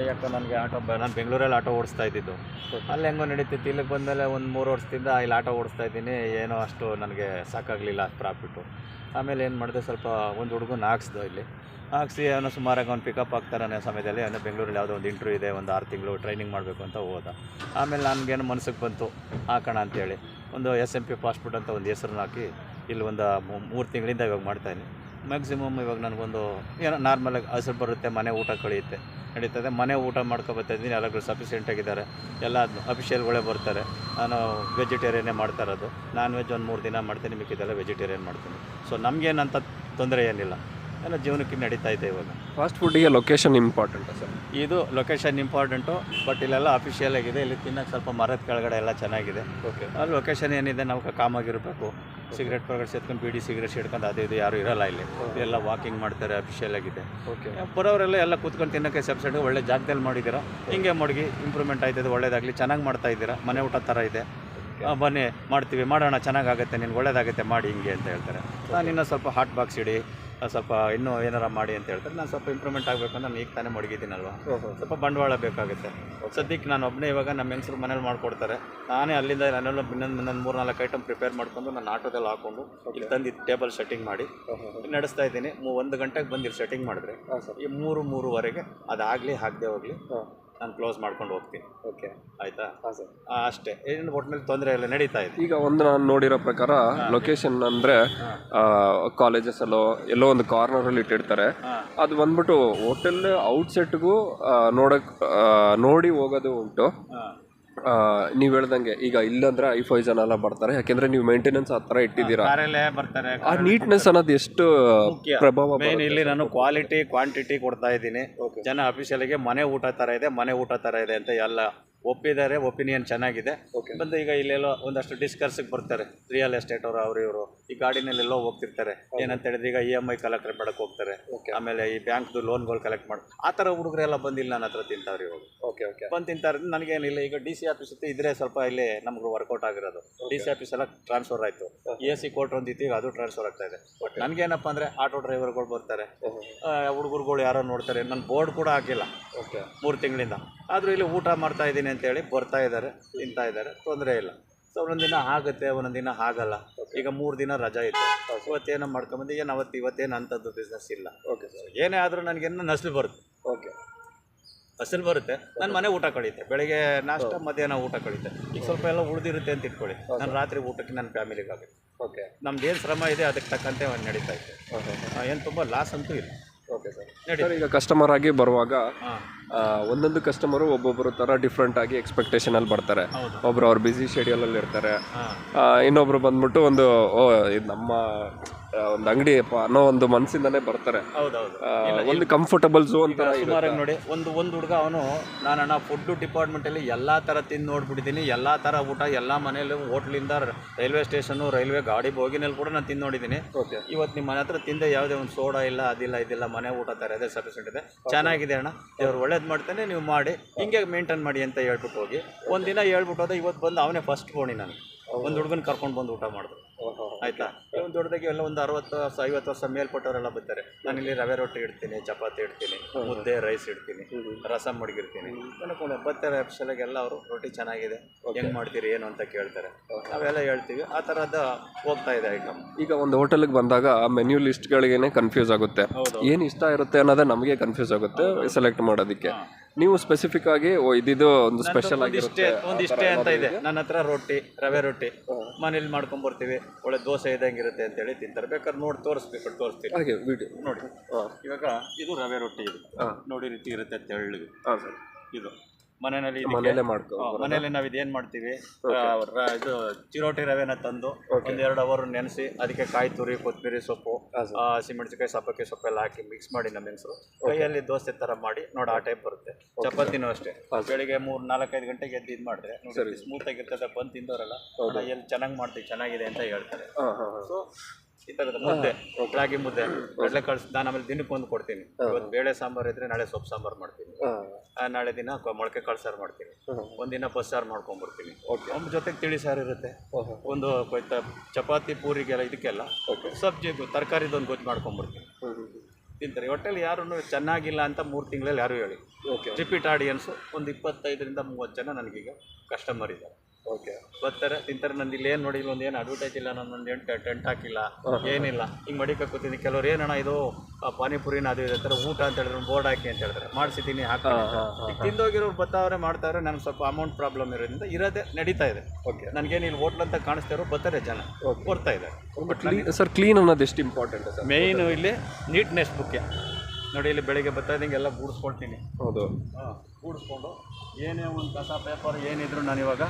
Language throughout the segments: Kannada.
ಯಾಕೆ ನನಗೆ ಆಟೋ ನಾನು ಬೆಂಗಳೂರಲ್ಲಿ ಆಟೋ ಓಡಿಸ್ತಾ ಇದ್ದಿದ್ದು. ಅಲ್ಲಿ ಹೆಂಗೋ ನಡೀತಿತ್ತು. ಇಲ್ಲಿಗೆ ಬಂದಮೇಲೆ ಒಂದು ಮೂರು ವರ್ಷದಿಂದ ಇಲ್ಲಿ ಆಟೋ ಓಡಿಸ್ತಾ ಇದ್ದೀನಿ. ಏನೋ ಅಷ್ಟು ನನಗೆ ಸಾಕಾಗಲಿಲ್ಲ ಪ್ರಾಫಿಟ್ಟು ಆಮೇಲೆ ಏನು ಮಾಡಿದೆ, ಸ್ವಲ್ಪ ಒಂದು ಹುಡುಗನ ಹಾಕ್ಸ್ದು ಇಲ್ಲಿ. ಹಾಕ್ಸಿ ಅವನು ಸುಮಾರಾಗಿ ಅವ್ನು ಪಿಕಪ್ ಆಗ್ತಾನೆ ಸಮಯದಲ್ಲಿ ಅವನು ಬೆಂಗಳೂರಲ್ಲಿ ಯಾವುದೋ ಒಂದು ಇಂಟ್ರ್ಯೂ ಇದೆ, ಒಂದು ಆರು ತಿಂಗಳು ಟ್ರೈನಿಂಗ್ ಮಾಡಬೇಕು ಅಂತ ಹೋದ. ಆಮೇಲೆ ನನಗೇನು ಮನಸ್ಸಿಗೆ ಬಂತು, ಹಾಕೋಣ ಅಂತೇಳಿ. ಒಂದು ಎಸ್ ಎಂ ಪಿ ಫುಡ್ ಅಂತ ಒಂದು ಹೆಸ್ರನ್ನ ಹಾಕಿ ಇಲ್ಲಿ ಒಂದು ಮೂರು ತಿಂಗಳಿಂದ ಇವಾಗ ಮಾಡ್ತಾಯಿದ್ದೀನಿ ಮ್ಯಾಕ್ಸಿಮಮ್ ಇವಾಗ ನನಗೊಂದು ಏನೋ ನಾರ್ಮಲಾಗಿ ಹಸಿರು ಬರುತ್ತೆ ಮನೆ ಊಟ ಕಳೆಯುತ್ತೆ ನಡೀತದೆ. ಮನೆ ಊಟ ಮಾಡ್ಕೊ ಬರ್ತಾ ಇದ್ದೀನಿ ಎಲ್ಲರೂ ಸಫಿಷಿಯೆಂಟ್ ಆಗಿದ್ದಾರೆ. ಎಲ್ಲ ಅಫಿಷಿಯಲ್ಗಳೇ ಬರ್ತಾರೆ. ನಾನು ವೆಜಿಟೇರಿಯನ್ನೇ ಮಾಡ್ತಾ ಇರೋದು. ನಾನ್ ವೆಜ್ ಒಂದು ಮೂರು ದಿನ ಮಾಡ್ತೀನಿ ಮಿಕ್ಕಿದೆಲ್ಲ ವೆಜಿಟೇರಿಯನ್ ಮಾಡ್ತೀನಿ. ಸೊ ನಮಗೇನಂತ ತೊಂದರೆ ಏನಿಲ್ಲ. ಎಲ್ಲ ಜೀವನಕ್ಕೆ ನಡೀತಾ ಇದೆ ಇವಾಗ. ಫಾಸ್ಟ್ ಫುಡ್ಡಿಗೆ ಲೊಕೇಶನ್ ಇಂಪಾರ್ಟೆಂಟ್ ಸರ್? ಇದು ಲೊಕೇಶನ್ ಇಂಪಾರ್ಟೆಂಟು ಬಟ್ ಇಲ್ಲೆಲ್ಲ ಅಫಿಷಿಯಲ್ ಆಗಿದೆ. ಇಲ್ಲಿ ತಿನ್ನೋಕೆ ಸ್ವಲ್ಪ ಮರದ ಕೆಳಗಡೆ ಎಲ್ಲ ಚೆನ್ನಾಗಿದೆ. ಓಕೆ ಅಲ್ಲಿ ಲೊಕೇಶನ್ ಏನಿದೆ ನಾವು ಕಾಮಾಗಿರಬೇಕು ಸಿಗರೆಟ್ ಪಗರೆಟ್ಸ್ ಎತ್ಕೊಂಡು ಬಿಡಿ ಸಿಗರೆಟ್ ಹಿಡ್ಕೊಂಡು ಅದು ಇದು ಯಾರು ಇರಲ್ಲ ಇಲ್ಲಿ. ಎಲ್ಲ ವಾಕಿಂಗ್ ಮಾಡ್ತಾರೆ ಅಫಿಷಿಯಲ್ ಆಗಿದೆ. ಓಕೆ ಬರೋರೆಲ್ಲ ಎಲ್ಲ ಕೂತ್ಕೊಂಡು ತಿನ್ನೋಕ್ಕೆ ಸಬ್ಸಿಡಿ ಒಳ್ಳೆ ಜಾಗದಲ್ಲಿ ಮಾಡಿದ್ದೀರಾ? ಹಿಂಗೆ ಮಡಗಿ ಇಂಪ್ರೂವ್ಮೆಂಟ್ ಆಯ್ತದೆ ಒಳ್ಳೇದಾಗಲಿ. ಚೆನ್ನಾಗಿ ಮಾಡ್ತಾ ಇದ್ದೀರಾ? ಮನೆ ಊಟ ಥರ ಇದೆ. ಬನ್ನಿ ಮಾಡ್ತೀವಿ. ಮಾಡೋಣ ಚೆನ್ನಾಗಾಗುತ್ತೆ ನಿನ್ಗೆ ಒಳ್ಳೇದಾಗುತ್ತೆ ಮಾಡಿ ಹಿಂಗೆ ಅಂತ ಹೇಳ್ತಾರೆ. ನಾನು ಇನ್ನೂ ಸ್ವಲ್ಪ ಹಾಟ್ ಬಾಕ್ಸ್ ಇಡಿ. ಸ್ವಲ್ಪ ಇನ್ನೂ ಏನಾರ ಮಾಡಿ ಅಂತ ಹೇಳ್ತಾರೆ. ನಾನು ಸ್ವಲ್ಪ ಇಂಪ್ರೂವ್ಮೆಂಟ್ ಆಗಬೇಕು ಅಂತ ನಾನು ಈಗ ತಾನೇ ಮಡಗಿದ್ದೀನಲ್ವ? ಸ್ವಲ್ಪ ಬಂಡವಾಳ ಬೇಕಾಗುತ್ತೆ. ಸದ್ಯಕ್ಕೆ ನಾನು ಒಬ್ಬನೇ ಇವಾಗ ನಮ್ಮ ಹೆಂಗಸರು ಮನೇಲಿ ಮಾಡಿಕೊಡ್ತಾರೆ. ನಾನೇ ಅಲ್ಲಿಂದ ನಾನೆಲ್ಲ ಇನ್ನೊಂದು ಇನ್ನೊಂದು ಮೂರು ನಾಲ್ಕು ಐಟಮ್ ಪ್ರಿಪೇರ್ ಮಾಡ್ಕೊಂಡು ನಾನು ಆಟೋದಲ್ಲಿ ಹಾಕೊಂಡು ಇಲ್ಲಿ ತಂದು ಟೇಬಲ್ ಸೆಟ್ಟಿಂಗ್ ಮಾಡಿ ನಡೆಸ್ತಾ ಇದ್ದೀನಿ. ಮೂ ಒಂದು ಗಂಟೆಗೆ ಬಂದಿರಿ ಇಲ್ಲಿ ಸೆಟ್ಟಿಂಗ್ ಮಾಡಿದ್ರೆ ಈ ಮೂರು ಮೂರುವರೆಗೆ ಅದಾಗಲಿ ಹಾಕದೆ ಹೋಗಲಿ. ನಾನು ಕ್ಲೋಸ್ ಮಾಡ್ಕೊಂಡು ಹೋಗ್ತೀನಿ. ಓಕೆ ಆಯ್ತಾ? ಹಾಂ ಸರ್. ಅಷ್ಟೇ. ಏನು ಒಟ್ಟಿನಲ್ಲಿ ತೊಂದರೆ ಇಲ್ಲ ನಡೀತಾ ಇದೆ. ಈಗ ಒಂದು ನಾನು ನೋಡಿರೋ ಪ್ರಕಾರ ಲೊಕೇಶನ್ ಅಂದರೆ ಕಾಲೇಜಸಲ್ಲೋ ಎಲ್ಲೋ ಒಂದು ಕಾರ್ನರಲ್ಲಿ ಇಟ್ಟಿರ್ತಾರೆ. ಅದು ಬಂದ್ಬಿಟ್ಟು ಹೋಟೆಲ್ ಔಟ್ಸೆಟ್ಗೂ ನೋಡಕ್ ಆ, ನೋಡಿ ಹೋಗೋದು ಉಂಟು. ನೀವು ಹೇಳ್ದಂಗೆ ಈಗ ಇಲ್ಲಂದ್ರೆ ಐಫೈ ಜನ ಎಲ್ಲ ಬರ್ತಾರೆ ಯಾಕೆಂದ್ರೆ ನೀವು ಮೇಂಟೆನೆನ್ಸ್ ಆ ಥರ ಇಟ್ಟಿದ್ದೀರಾ? ಕಾರಲ್ಲೇ ಬರ್ತಾರೆ ಆ ನೀಟ್ನೆಸ್ ಅನ್ನೋದು ಎಷ್ಟು ಪ್ರಭಾವ ಮೇನ್ ಇಲ್ಲಿ ನಾನು ಕ್ವಾಲಿಟಿ ಕ್ವಾಂಟಿಟಿ ಕೊಡ್ತಾ ಇದ್ದೀನಿ. ಜನ ಅಫಿಷಿಯಲ್ಗೆ ಮನೆ ಊಟ ಥರ ಇದೆ ಮನೆ ಊಟ ಥರ ಇದೆ ಅಂತ ಎಲ್ಲ. ಒಪ್ಪಿದ್ದಾರೆ ಒಪಿನಿಯನ್ ಚೆನ್ನಾಗಿದೆ. ಓಕೆ ಬಂದು ಈಗ ಇಲ್ಲೆಲ್ಲೋ ಒಂದಷ್ಟು ಡಿಸ್ಕರ್ಸಿಗೆ ಬರ್ತಾರೆ. ರಿಯಲ್ ಎಸ್ಟೇಟ್ ಅವರು ಅವರು ಇವರು. ಈ ಗಾಡಿನಲ್ಲೆಲ್ಲೋ ಹೋಗ್ತಿರ್ತಾರೆ. ಏನಂತ ಹೇಳಿದ್ರೆ ಈಗ ಇ ಎಂ ಐ ಕಲೆಕ್ಟ್ ಮಾಡಕ್ಕೆ ಹೋಗ್ತಾರೆ. ಆಮೇಲೆ ಈ ಬ್ಯಾಂಕ್ದು ಲೋನ್ಗಳು ಕಲೆಕ್ಟ್ ಮಾಡಿ ಆ ಥರ ಹುಡುಗರೆಲ್ಲ ಬಂದಿಲ್ಲ ನನ್ನ ಹತ್ರ ತಿಂತಾವ್ರಿ ಇವಾಗ. ಓಕೆ ಓಕೆ ಬಂದು ತಿಂತಾರೆ. ನನಗೇನಿಲ್ಲ. ಈಗ ಡಿ ಸಿ ಆಫೀಸ್ ಇತ್ತು ಇದ್ರೆ ಸ್ವಲ್ಪ ಇಲ್ಲಿ ನಮ್ಗೆ ವರ್ಕೌಟ್ ಆಗಿರೋದು. ಡಿ ಸಿ ಆಫೀಸ್ ಎಲ್ಲ ಟ್ರಾನ್ಸ್ಫರ್ ಆಯಿತು. ಎ ಸಿ ಕೋರ್ಟ್ ಒಂದಿತ್ತು ಈಗ ಅದು ಟ್ರಾನ್ಸ್ಫರ್ ಆಗ್ತಾ ಇದೆ. ಬಟ್ ನನಗೇನಪ್ಪ ಅಂದರೆ ಆಟೋ ಡ್ರೈವರ್ಗಳು ಬರ್ತಾರೆ. ಹುಡುಗರುಗಳು ಯಾರೋ ನೋಡ್ತಾರೆ. ನನ್ನ ಬೋರ್ಡ್ ಕೂಡ ಹಾಕಿಲ್ಲ. ಓಕೆ ಮೂರು ತಿಂಗಳಿಂದ. ಆದರೂ ಇಲ್ಲಿ ಊಟ ಮಾಡ್ತಾ ಇದ್ದೀನಿ. ಅಂತೇಳಿ ಬರ್ತಾ ಇದ್ದಾರೆ ತಿಂತಾ ಇದ್ದಾರೆ ತೊಂದರೆ ಇಲ್ಲ. ಸೊ ಒಂದೊಂದು ದಿನ ಆಗುತ್ತೆ ಒಂದೊಂದು ದಿನ ಆಗಲ್ಲ. ಈಗ ಮೂರು ದಿನ ರಜಾ ಇತ್ತು. ಇವತ್ತೇನೋ ಮಾಡ್ಕೊಂಬಂದು ಏನು ಅವತ್ತು ಇವತ್ತೇನು ಅಂಥದ್ದು ಬಿಸ್ನೆಸ್ ಇಲ್ಲ. ಓಕೆ ಸರ್ ಏನೇ ಆದರೂ ನನಗೇನು ನಸ್ಲು ಬರುತ್ತೆ. ಓಕೆ ಹಸಲು ಬರುತ್ತೆ. ನನ್ನ ಮನೆ ಊಟ ಕಳೀತೆ. ಬೆಳಿಗ್ಗೆ ನಾಷ್ಟ ಮಧ್ಯಾಹ್ನ ಊಟ ಕಳೀತೆ. ಈಗ ಸ್ವಲ್ಪ ಎಲ್ಲ ಉಳಿದಿರುತ್ತೆ ಅಂತ ಇಟ್ಕೊಳ್ಳಿ. ನಾನು ರಾತ್ರಿ ಊಟಕ್ಕೆ ನನ್ನ ಫ್ಯಾಮಿಲಿಗೆ ಆಗುತ್ತೆ ಓಕೆ ನಮ್ದು ಏನು ಶ್ರಮ ಇದೆ ಅದಕ್ಕೆ ತಕ್ಕಂತೆ ಒಂದು ನಡೀತಾ ಇದೆ. ಏನು ತುಂಬ ಲಾಸ್ ಅಂತೂ ಇಲ್ಲ. ಓಕೆ ಸರ್ ನಡಿ. ಸರ್ ಈಗ ಕಸ್ಟಮರ್ ಆಗಿ ಬರುವಾಗ ಆ, ಒಂದೊಂದು ಕಸ್ಟಮರು ಒಬ್ಬೊಬ್ಬರು ತರ ಡಿಫ್ರೆಂಟ್ ಆಗಿ ಎಕ್ಸ್ಪೆಕ್ಟೇಷನ್ ಅಲ್ಲಿ ಬರ್ತಾರೆ. ಒಬ್ರು ಅವ್ರ ಬ್ಯುಸಿ ಶೆಡ್ಯೂಲಲ್ಲಿ ಇರ್ತಾರೆ. ಆ, ಇನ್ನೊಬ್ರು ಬಂದ್ಬಿಟ್ಟು ಒಂದು ಓ ಇದು ನಮ್ಮ ಒಂದು ಅಂಗಡಿ ಅನ್ನೋ ಒಂದು ಮನಸ್ಸಿಂದನೇ ಬರ್ತಾರೆ. ಹೌದೌದು. ಒಂದು ಕಂಫರ್ಟಬಲ್ ಝೋನ್ ಸುಮಾರಾಗಿ ನೋಡಿ ಒಂದು ಒಂದು ಹುಡುಗ ಅವನು ನಾನಣ್ಣ ಫುಡ್ ಡಿಪಾರ್ಟ್ಮೆಂಟಲ್ಲಿ ಎಲ್ಲಾ ತರ ತಿಂದು ನೋಡ್ಬಿಟ್ಟಿದ್ದೀನಿ ಎಲ್ಲಾ ತರ ಊಟ ಎಲ್ಲಾ ಮನೇಲಿ ಹೋಟ್ಲಿಂದ ರೈಲ್ವೆ ಸ್ಟೇಷನು ರೈಲ್ವೆ ಗಾಡಿ ಬೋಗಿನಲ್ಲಿ ಕೂಡ ನಾನು ತಿಂದು ನೋಡಿದ್ದೀನಿ ಇವತ್ತು ನಿಮ್ಮ ಮನೆ ಹತ್ರ ತಿಂದೆ ಯಾವುದೇ ಒಂದು ಸೋಡಾ ಇಲ್ಲ ಅದಿಲ್ಲ ಇದಿಲ್ಲ ಮನೆ ಊಟ ಥರ ಇದೆ ಸಫಿಷಿಯೆಂಟ್ ಇದೆ. ಚೆನ್ನಾಗಿದೆ ಅಣ್ಣ ಇವ್ರು ಒಳ್ಳೇದು ಮಾಡ್ತಾನೆ ನೀವು ಮಾಡಿ ಹಿಂಗೆ ಮೇಂಟೈನ್ ಮಾಡಿ ಅಂತ ಹೇಳ್ಬಿಟ್ಟು ಹೋಗಿ ಒಂದಿನ ಹೇಳ್ಬಿಟ್ಟು ಹೋದ ಇವತ್ತು ಬಂದು ಅವನೇ ಫಸ್ಟ್ ಬೋಣಿ ನಾನು. ಒಂದು ಹುಡುಗನ ಕರ್ಕೊಂಡು ಬಂದು ಊಟ ಮಾಡಿದ್ರು ಆಯ್ತಾ? ಒಂದು ದೊಡ್ಡದಾಗಿ ಎಲ್ಲ ಒಂದು ಅರವತ್ತು ವರ್ಷ ಐವತ್ತು ವರ್ಷ ಮೇಲ್ಪಟ್ಟವರೆಲ್ಲ ಬರ್ತಾರೆ. ನಾನು ಇಲ್ಲಿ ರವೆ ರೊಟ್ಟಿ ಇಡ್ತೀನಿ ಚಪಾತಿ ಇಡ್ತೀನಿ ಮುದ್ದೆ ರೈಸ್ ಇಡ್ತೀನಿ ರಸಮ್ ಮಡಗಿರ್ತೀನಿ. ಅನ್ಕೊಂಡು ಬರ್ತಾರೆ ಎಲ್ಲ ಅವರು ರೊಟ್ಟಿ ಚೆನ್ನಾಗಿದೆ ಹೆಂಗ್ ಮಾಡ್ತೀರಿ ಏನು ಅಂತ ಕೇಳ್ತಾರೆ. ನಾವೆಲ್ಲ ಹೇಳ್ತೀವಿ. ಆ ಥರದ ಹೋಗ್ತಾ ಇದೆ ಐಟಮ್ ಈಗ ಒಂದು ಹೋಟೆಲ್ಗೆ ಬಂದಾಗ ಮೆನ್ಯೂ ಲಿಸ್ಟ್ಗಳಿಗೇನೆ ಕನ್ಫ್ಯೂಸ್ ಆಗುತ್ತೆ. ಏನು ಇಷ್ಟ ಇರುತ್ತೆ ಅನ್ನೋದೇ ನಮಗೆ ಕನ್ಫ್ಯೂಸ್ ಆಗುತ್ತೆ ಸೆಲೆಕ್ಟ್ ಮಾಡೋದಕ್ಕೆ. ನೀವು ಸ್ಪೆಸಿಫಿಕ್ ಆಗಿ ಓ ಇದಿದು ಒಂದು ಸ್ಪೆಷಲ್ ಒಂದಿಷ್ಟೇ ಆಗಿರುತ್ತೆ ಒಂದಿಷ್ಟೇ ಅಂತ ಇದೆ. ನನ್ನ ಹತ್ರ ರೊಟ್ಟಿ ರವೆ ರೊಟ್ಟಿ. ಮನೇಲಿ ಮಾಡ್ಕೊಂಬರ್ತೀವಿ ಒಳ್ಳೆ ದೋಸೆ ಇದಂಗಿರುತ್ತೆ ಅಂತ ಹೇಳಿ ತಿಂತಾರೆ. ಬೇಕಾದ್ರೆ ನೋಡಿ ತೋರಿಸ್ಬೇಕು ತೋರಿಸ್ತೀವಿ ಹಾಗೆ ವಿಡಿಯೋ ನೋಡಿ. ಇವಾಗ ಇದು ರವೆ ರೊಟ್ಟಿ ಇದು. ನೋಡಿ ರೀತಿ ಇರುತ್ತೆ ತೆಳ್ಳಗೆ ಹಾಂ ಸರ್. ಇದು. ಮನೆಯಲ್ಲಿ ಇದಕ್ಕೆ- ನಾವ್ ಮಾಡ್ಕೊ ಮನೇಲಿ ನಾವು ಇದೇನ್ ಮಾಡ್ತೀವಿ? ಆ, ರ- ಇದು ಚಿರೋಟಿ ರವೆನ ತಂದು ಒಂದ್ ಎರಡು ಅವರ್ ನೆನೆಸಿ ಅದಕ್ಕೆ ಕಾಯಿ ತುರಿ ಕೊತ್ತಂಬರಿ ಸೊಪ್ಪು ಆ, ಹಸಿಮೆಣಸಿನಕಾಯಿ ಸಬ್ಬಕ್ಕಿ ಸೊಪ್ಪೆಲ್ಲ ಹಾಕಿ ಮಿಕ್ಸ್ ಮಾಡಿ ನಮ್ಮ ಹೆಂಗಸರು ಕೈಯಲ್ಲಿ ದೋಸೆ ತರ ಮಾಡಿ ನೋಡಿ ಆ ಟೈಪ್ ಬರುತ್ತೆ. ಚಪಾತಿನೂ ಅಷ್ಟೇ. ಬೆಳಿಗ್ಗೆ ಮೂರ್ ನಾಲ್ಕೈದು ಗಂಟೆಗೆ ಎದ್ದು ಇದು ಮಾಡಿದ್ರೆ ಸ್ಮೂತ್ ಆಗಿರ್ತದೆ ಬಂದು ತಿಂದವರೆಲ್ಲ ಅಣ್ಣ, ಎಲ್ಲಿ ಚೆನ್ನಾಗಿ ಮಾಡ್ತೀವಿ ಚೆನ್ನಾಗಿದೆ ಅಂತ ಹೇಳ್ತಾರೆ. ಹಾಂ ಹಾಂ ಹಾಂ. ಸೊ ಈ ಥರದ ಮುದ್ದೆ ರಾಗಿ ಮುದ್ದೆ. ಕಡಲೆ ಕಳ್ಸಿ ನಾನು ಆಮೇಲೆ ದಿನಕ್ಕೊಂದು ಕೊಡ್ತೀನಿ. ಇವತ್ತು ಬೇಳೆ ಸಾಂಬಾರು ಇದ್ರೆ ನಾಳೆ ಸೊಪ್ಪು ಸಾಂಬಾರು ಮಾಡ್ತೀನಿ. ನಾಳೆ ದಿನ ಮೊಳಕೆ ಕಾಳು ಸಾರು ಮಾಡ್ತೀನಿ. ಒಂದಿನ ಬಸ್ಸಾರು ಮಾಡ್ಕೊಂಡ್ಬರ್ತೀನಿ ಒಂದು ಜೊತೆಗೆ ತಿಳಿ ಸಾರು ಇರುತ್ತೆ. ಒಂದು ಚಪಾತಿ ಪೂರಿಗೆಲ್ಲ ಇದಕ್ಕೆಲ್ಲ ಸಬ್ಜಿ ತರಕಾರಿದೊಂದು ಗೊಜ್ಜು ಮಾಡ್ಕೊಂಡ್ಬರ್ತೀನಿ ತಿಂತಾರೆ. ಒಟ್ಟಲ್ಲಿ ಯಾರು ಚೆನ್ನಾಗಿಲ್ಲ ಅಂತ ಮೂರು ತಿಂಗಳಲ್ಲಿ ಯಾರು ಹೇಳಿ. ರಿಪೀಟ್ ಆಡಿಯನ್ಸು ಒಂದು ಇಪ್ಪತ್ತೈದರಿಂದ ಮೂವತ್ತು ಜನ ನನಗೀಗ ಕಸ್ಟಮರ್ ಇದ್ದಾರೆ. ಓಕೆ ಬರ್ತಾರೆ ತಿಂತಾರೆ ನಂದು ಇಲ್ಲಿ ಏನು ನೋಡಿಲ್ಲ ಒಂದು ಏನು ಅಡ್ವರ್ಟೈಸ್ ಇಲ್ಲ ನಾನು ಒಂದು ಏನು ಟೆಂಟ್ ಹಾಕಿಲ್ಲ ಏನಿಲ್ಲ. ಹಿಂಗೆ ಮಡಿಕ ಕೂತೀನಿ ಕೆಲವ್ರು ಏನಣ್ಣ ಇದು ಪಾನಿಪುರಿ ಪಾನಿಪುರಿನ ಅದು ಇದೆ ಥರ ಊಟ ಅಂತ ಹೇಳಿದ್ರು ಬೋರ್ಡ್ ಹಾಕಿ ಅಂತ ಹೇಳಿದ್ರೆ ಮಾಡಿಸಿದ್ದೀನಿ ಹಾಕಿ ತಿಂದೋಗಿರೋರು ಬರ್ತಾವ್ರೆ ಮಾಡ್ತಾವ್ರೆ ನನಗೆ ಸ್ವಲ್ಪ ಅಮೌಂಟ್ ಪ್ರಾಬ್ಲಮ್ ಇರೋದ್ರಿಂದ ಇರೋದೇ ನಡೀತಾ ಇದೆ. ಓಕೆ ನನಗೇನು ಇಲ್ಲಿ ಹೋಟ್ಲ್ ಅಂತ ಕಾಣಿಸ್ತಾ ಇರೋ ಬರ್ತಾರೆ ಜನ ಬರ್ತಾ ಇದೆ ಸರ್ ಕ್ಲೀನ್ ಅನ್ನೋದು ಎಷ್ಟು ಇಂಪಾರ್ಟೆಂಟ್ ಸರ್ ಮೇಯ್ನು ಇಲ್ಲಿ ನೀಟ್ನೆಸ್ ಮುಖ್ಯ ನೋಡಿ ಇಲ್ಲಿ ಬೆಳಿಗ್ಗೆ ಬರ್ತಾ ಇದ್ದಂಗೆ ಎಲ್ಲ ಗೂಡಿಸ್ಕೊಳ್ತೀನಿ. ಹೌದು. ಕೂಡಿಸ್ಕೊಂಡು ಏನೇ ಒಂದು ಕಸ ಪೇಪರ್ ಏನಿದ್ರು ನಾನು ಇವಾಗ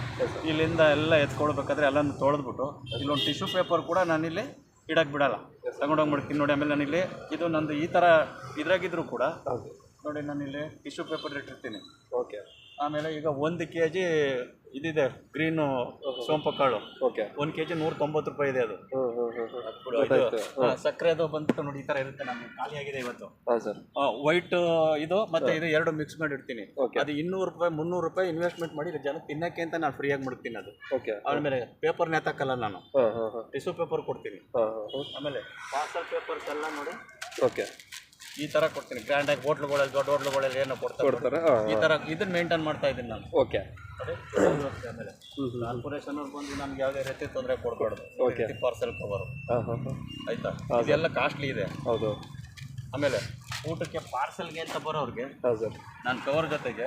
ಇಲ್ಲಿಂದ ಎಲ್ಲ ಎತ್ಕೊಳ್ಬೇಕಾದ್ರೆ ಎಲ್ಲನೂ ತೊಳೆದ್ಬಿಟ್ಟು ಇಲ್ಲೊಂದು ಟಿಶ್ಯೂ ಪೇಪರ್ ಕೂಡ ನಾನಿಲ್ಲಿ ಇಡಕ್ಕೆ ಬಿಡಲ್ಲ. ತಗೊಂಡೋಗ್ಬಿಡ್ತೀನಿ ನೋಡಿ ಆಮೇಲೆ ನಾನಿಲ್ಲಿ ಇದು ನಂದು ಈ ಥರ ಇದ್ರಾಗಿದ್ರು ಕೂಡ ನೋಡಿ ನಾನಿಲ್ಲಿ ಟಿಶ್ಯೂ ಪೇಪರ್ ಇಟ್ಟಿರ್ತೀನಿ. ಓಕೆ. ಆಮೇಲೆ ಈಗ ಒಂದು ಕೆ ಜಿ ಇದಿದೆ ಗ್ರೀನು ಸೋಂಪ ಕಾಳು. ಓಕೆ. ಒಂದು ಕೆ ಜಿ ನೂರ ತೊಂಬತ್ತು ರೂಪಾಯಿ ಇದೆ ಅದು ಹಾ, ಸಕ್ಕರೆ ಅದು ಬಂತು ನೋಡಿ ಈ ತರ ಇರುತ್ತೆ ನಮ್ಗೆ ಖಾಲಿ ಆಗಿದೆ ಇವತ್ತು. ಹಾಂ ಸರ್. ವೈಟ್ ಇದು ಮತ್ತೆ ಇದು ಎರಡು ಮಿಕ್ಸ್ ಮಾಡಿ ಇಡ್ತೀನಿ Okay. ಅದು ಇನ್ನೂರು ರೂಪಾಯಿ ಮುನ್ನೂರು ರೂಪಾಯಿ ಇನ್ವೆಸ್ಟ್ಮೆಂಟ್ ಮಾಡಿ ಜನ ತಿನ್ನಕ್ಕೆ ಅಂತ ನಾನು ಫ್ರೀಯಾಗಿ ಮಾಡ್ತೀನಿ ಅದು. ಓಕೆ. ಆಮೇಲೆ ಪೇಪರ್ ನೇತಾಕಲ್ಲ ನಾನು. ಹಾಂ ಹಾಂ ಹಾಂ. ಟಿಶ್ಯೂ ಪೇಪರ್ ಕೊಡ್ತೀನಿ. ಹಾಂ ಹಾಂ ಆಮೇಲೆ ಪಾರ್ಸಲ್ ಪೇಪರ್ಸ್ ಎಲ್ಲ ನೋಡಿ. ಓಕೆ. ಈ ತರ ಕೊಡ್ತೀನಿ. ಗ್ರ್ಯಾಂಡ್ ಆಗಿ ಹೋಟ್ಲುಗಳಲ್ಲಿ ದೊಡ್ಡ ಹೋಟ್ಲುಗಳಲ್ಲಿ ಏನೋ ಕೊಡ್ತಾರೆ. ಕೊಡ್ತಾರೆ ಹಾಂ ಈ ತರ ಇದನ್ನ ಮೇಂಟೈನ್ ಮಾಡ್ತಾ ಇದ್ದೀನಿ ನಾನು. ಓಕೆ. ಆಮೇಲೆ. ಕಾರ್ಪೊರೇಷನ್ ಅವ್ರು ಬಂದು ನಮ್ಗೆ ಯಾವುದೇ ರೀತಿ ತೊಂದರೆ ಕೊಡಬಾರ್ದು. ಓಕೆ ಪಾರ್ಸಲ್ ಕವರು ಹಾಂ ಹಾಂ ಹಾಂ. ಆಯ್ತಾ? ಇದೆಲ್ಲ ಕಾಸ್ಟ್ಲಿ ಇದೆ. ಹೌದು. ಆಮೇಲೆ ಊಟಕ್ಕೆ ಪಾರ್ಸೆಲ್ಗೆ ಅಂತ ಬರೋರಿಗೆ ಹಾಂ ಸರ್ ನಾನು ಕವರ್ ಜೊತೆಗೆ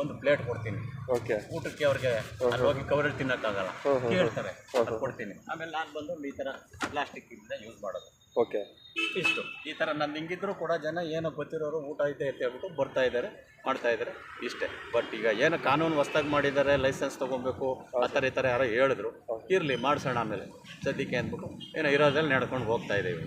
ಒಂದು ಪ್ಲೇಟ್ ಕೊಡ್ತೀನಿ. ಓಕೆ ಊಟಕ್ಕೆ ಅವ್ರಿಗೆ ಅಲ್ಲಿ ಹೋಗಿ ಕವರಲ್ಲಿ ತಿನ್ನೋಕ್ಕಾಗಲ್ಲ ಕೇಳ್ತಾರೆ. ಅದು ಕೊಡ್ತೀನಿ ಆಮೇಲೆ ನಾನು ಬಂದು ಈ ಥರ ಪ್ಲಾಸ್ಟಿಕ್ ಇಂದ ಯೂಸ್ ಮಾಡೋದು. ಓಕೆ. ಇಷ್ಟು. ಈ ಥರ ನಾನು ಹಿಂಗಿದ್ರು ಕೂಡ ಜನ ಏನೋ ಗೊತ್ತಿರೋರು ಊಟ ಐತೆ ಅಂತ ಹೇಳ್ಬಿಟ್ಟು ಬರ್ತಾ ಇದ್ದಾರೆ ಮಾಡ್ತಾ ಇದ್ದಾರೆ. ಇಷ್ಟೇ. ಬಟ್ ಈಗ ಏನು ಕಾನೂನು ಹೊಸ್ದಾಗಿ ಮಾಡಿದ್ದಾರೆ ಲೈಸೆನ್ಸ್ ತೊಗೊಬೇಕು ಆ ಥರ ಈ ಥರ ಯಾರೋ ಹೇಳಿದ್ರು ಇರಲಿ ಮಾಡಿಸೋಣ ಆಮೇಲೆ. ಸದ್ಯಕ್ಕೆ ಅಂದ್ಬಿಟ್ಟು ಏನೋ ಇರೋದ್ರಲ್ಲಿ ನಡ್ಕೊಂಡು ಹೋಗ್ತಾ ಇದ್ದೀವಿ.